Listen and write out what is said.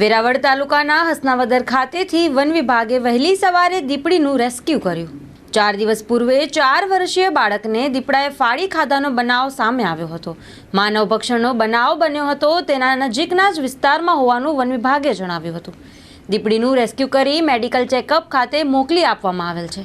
વેરાવળ તાલુકાના હસનાવદર ખાતેથી વન વિભાગે વહેલી સવારે દીપડીનું રેસ્ક્યુ કર્યું. ચાર દિવસ પૂર્વે ચાર વર્ષીય બાળકને દીપડાએ ફાળી ખાધાનો બનાવ સામે આવ્યો હતો. માનવ ભક્ષણનો બનાવ બન્યો હતો તેના નજીકના જ વિસ્તારમાં હોવાનું વન વિભાગે જણાવ્યું હતું. દીપડીનું રેસ્ક્યુ કરી મેડિકલ ચેકઅપ ખાતે મોકલી આપવામાં આવેલ છે.